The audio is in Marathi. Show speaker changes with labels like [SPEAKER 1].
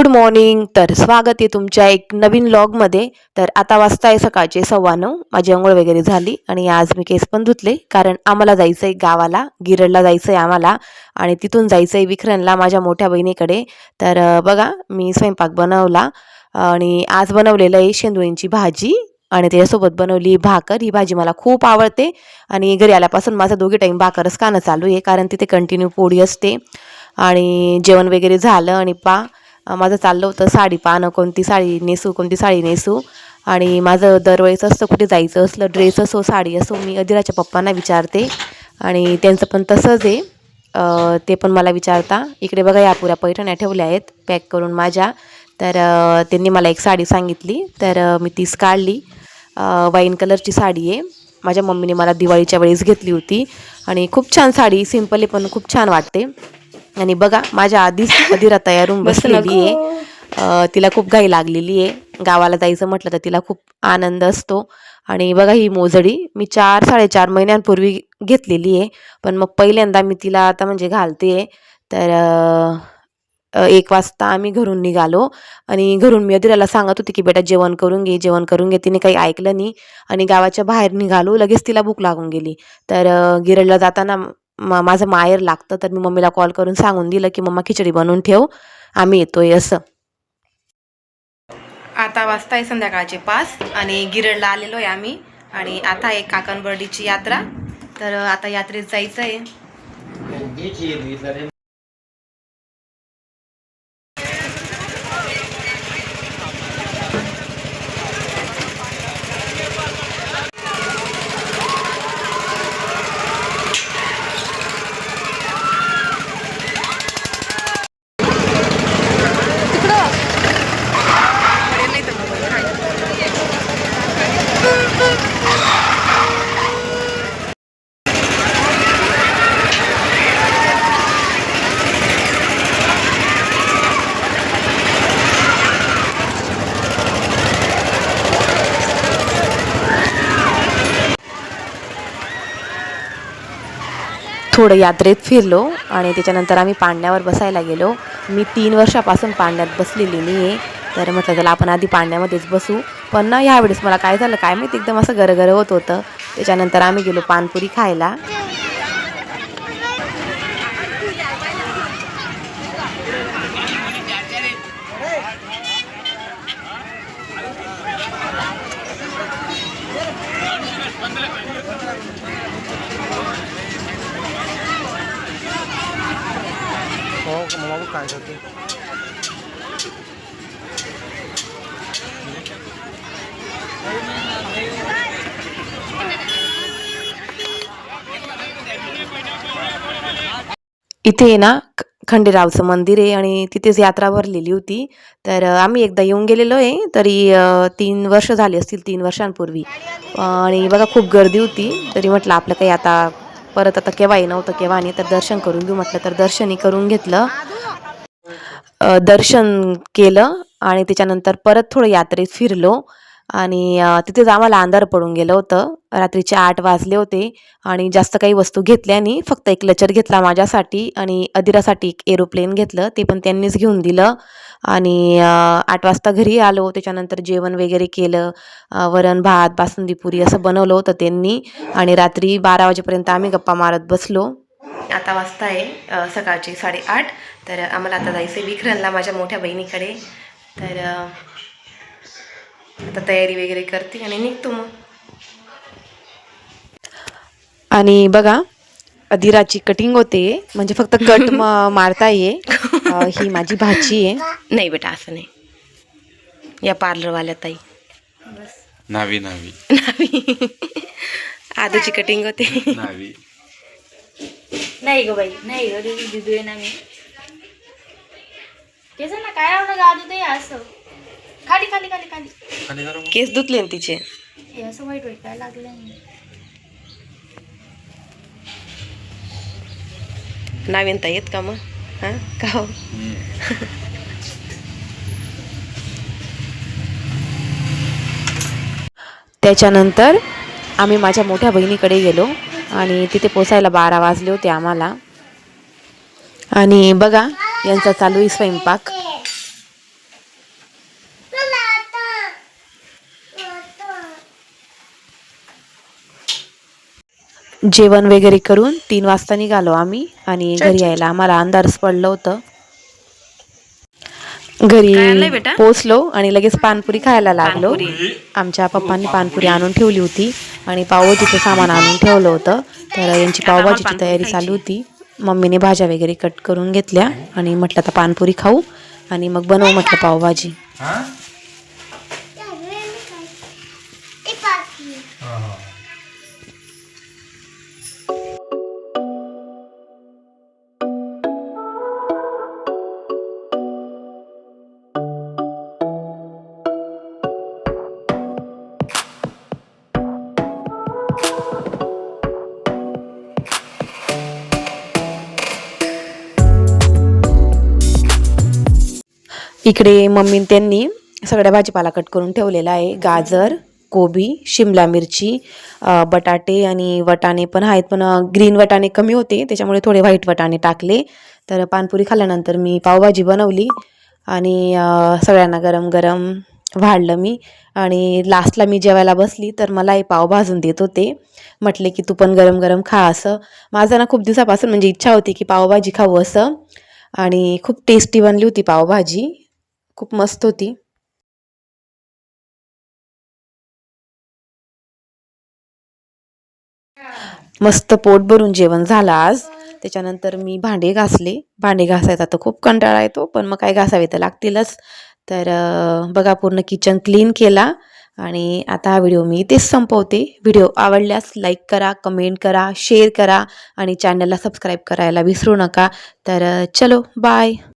[SPEAKER 1] Good morning. तर स्वागत आहे तुमच्या एक नवीन लॉगमध्ये तर आता वाजता आहे सकाळचे सव्वा नऊ. माझी आंघोळ वगैरे झाली आणि आज मी केस पण धुतले कारण आम्हाला जायचं आहे गावाला गिरडला जायचं आहे आम्हाला आणि तिथून जायचं आहे विखरणला माझ्या मोठ्या बहिणीकडे. तर बघा मी स्वयंपाक बनवला आणि आज बनवलेलं आहे शेंदुळींची भाजी आणि त्याच्यासोबत बनवली भाकर. ही भाजी मला खूप आवडते आणि घरी आल्यापासून माझा दोघी टाईम भाकरच खाणं चालू आहे कारण तिथे कंटिन्यू पोळी असते आणि जेवण वगैरे झालं आणि पा माझं चाललं होतं साडी पाहणं कोणती साडी नेसू कोणती साडी नेसू. आणि माझं दरवेळेस असतं कुठे जायचं असलं ड्रेस असो साडी असो मी अधिराच्या पप्पांना विचारते. आणि त्यांचं पण तसंच आहे. ते पण मला विचारता इकडे बघा या पुऱ्या पैठण्या ठेवल्या आहेत पॅक करून माझ्या. तर त्यांनी मला एक साडी सांगितली. तर मी तीच काढली. वाईन कलरची साडी आहे. माझ्या मम्मीने मला दिवाळीच्या वेळेस घेतली होती. आणि खूप छान साडी सिंपल आहे पण खूप छान वाटते. आणि बघा माझ्या आधीच अधीरा तयार होऊन बसलेली आहे. तिला खूप घाई लागलेली आहे. गावाला जायचं म्हटलं तर तिला खूप आनंद असतो. आणि बघा ही मोजडी मी चार साडेचार महिन्यांपूर्वी घेतलेली आहे. पण मग पहिल्यांदा मी तिला आता म्हणजे घालते. तर अं, अं, एक वाजता आम्ही घरून निघालो. आणि घरून मी अधीराला सांगत होती की बेटा जेवण करून घे जेवण करून घे. तिने काही ऐकलं नाही. आणि गावाच्या बाहेर निघालो. लगेच तिला भूक लागून गेली. तर गिरडला जाताना मा माझं माहेर लागतं तर मी मम्मीला कॉल करून सांगून दिलं की मम्मा खिचडी बनवून ठेव आम्ही येतोय असं. आता वाजता आहे संध्याकाळचे पाच आणि गिरडला आलेलो आहे आम्ही आणि आता आहे काकणबर्डीची यात्रा. तर आता यात्रेत जायचं आहे थोडं यात्रेत फिरलो आणि त्याच्यानंतर आम्ही पाण्यावर बसायला गेलो. मी तीन वर्षापासून पाण्यात बसलेली नाही आहे तर म्हटलं चला आपण आधी पाण्यामध्येच बसू. पण ना ह्यावेळेस मला काय झालं काय माहिती एकदम असं गरगर होत होतं. त्याच्यानंतर आम्ही गेलो पानपुरी खायला
[SPEAKER 2] हो पाहिजे काय
[SPEAKER 1] इथे आहे ना खंडेरावचं मंदिर आहे आणि तिथेच यात्रा भरलेली होती. तर आम्ही एकदा येऊन गेलेलो आहे तरी तीन वर्ष झाली असतील तीन वर्षांपूर्वी. आणि बघा खूप गर्दी होती. तरी म्हटलं आपलं काही आता परत आता केव्हाही नव्हतं केव्हा नाही तर दर्शन करून घेऊ म्हटलं. तर दर्शनही करून घेतलं. दर्शन केलं आणि त्याच्यानंतर परत थोडं यात्रेत फिरलो आणि तिथेच आम्हाला अंधार पडून गेलं होतं. रात्रीचे आठ वाजले होते आणि जास्त काही वस्तू घेतल्यानी फक्त एक लचर घेतला माझ्यासाठी आणि अदिरासाठी एक एरोप्लेन घेतलं. ते पण त्यांनीच घेऊन दिलं आणि आठ वाजता घरी आलो. त्याच्यानंतर जेवण वगैरे केलं. वरण भात बासुंदी पुरी असं बनवलं होतं त्यांनी आणि रात्री बारा वाजेपर्यंत आम्ही गप्पा मारत बसलो. आता वाजता आहे सकाळचे साडेआठ. तर आम्हाला आता जायचं आहे विखरणला माझ्या मोठ्या बहिणीकडे. तर आता तयारी वगैरे करते आणि निघतो मग. आणि बघा अधीराची कटिंग होते. म्हणजे फक्त कट मारता ये ही. माझी भाची आहे. नाही बेटा असं नाही. या पार्लरवाल्या ताई.
[SPEAKER 3] नावी नावी.
[SPEAKER 1] आधीची कटिंग होते.
[SPEAKER 3] नावी.
[SPEAKER 4] नाही ग बाई नाही ग दिदी दिदू आहे ना मी. तेच ना काय आवडलं ग आधी ते असं. खाली खाली खाली खाली.
[SPEAKER 3] मग.
[SPEAKER 1] केस धुतले ना तिचे.
[SPEAKER 4] हे असं वाईट वाईट काय लागलं नाही.
[SPEAKER 1] नाविन ताई येत का मग? हां? का हो? त्याच्यानंतर आम्ही माझ्या मोठ्या बहिणीकडे गेलो. आणि तिथे पोचायला बारा वाजले होते आम्हाला. आणि बघा यांचा चालू आहे स्वयंपाक. जेवण वगैरे करून तीन वाजता निघालो आम्ही आणि घरी यायला आम्हाला अंधारच पडलं होतं. घरी पोचलो आणि लगेच पानपुरी खायला लागलो. आमच्या पप्पांनी पानपुरी आणून ठेवली होती आणि पावभाजीचं सामान आणून ठेवलं होतं. तर यांची पावभाजीची तयारी चालू होती. मम्मीने भाज्या वगैरे कट करून घेतल्या आणि म्हटलं आता पानपुरी खाऊ आणि मग बनवू म्हटलं पावभाजी. इकडे मम्मी त्यांनी सगळ्या भाजीपाला कट करून ठेवलेला आहे. गाजर कोबी शिमला मिरची बटाटे आणि वटाणे पण आहेत पण ग्रीन वटाणे कमी होते. त्याच्यामुळे थोडे व्हाईट वटाणे टाकले. तर पानपुरी खाल्ल्यानंतर मी पावभाजी बनवली आणि सगळ्यांना गरम गरम वाढलं मी. आणि लास्टला मी जेवायला बसली तर मला हे पाव भाजून देत होते. म्हटले की तू पण गरम गरम खा असं. माझं ना खूप दिवसापासून म्हणजे इच्छा होती की पावभाजी खाऊ असं. आणि खूप टेस्टी बनली होती पावभाजी. खूप मस्त होती. मस्त पोट भरून जेवण झालं आज. त्याच्यानंतर मी भांडे घासले. भांडे घासायचा तर खूप कंटाळा येतो पण मग काय घासावे तर लागतीलच. तर बघा पूर्ण किचन क्लीन केला आणि आता हा व्हिडिओ मी इथेच संपवते. व्हिडिओ आवडल्यास लाईक करा कमेंट करा शेअर करा आणि चॅनलला सबस्क्राईब करायला विसरू नका. तर चलो बाय.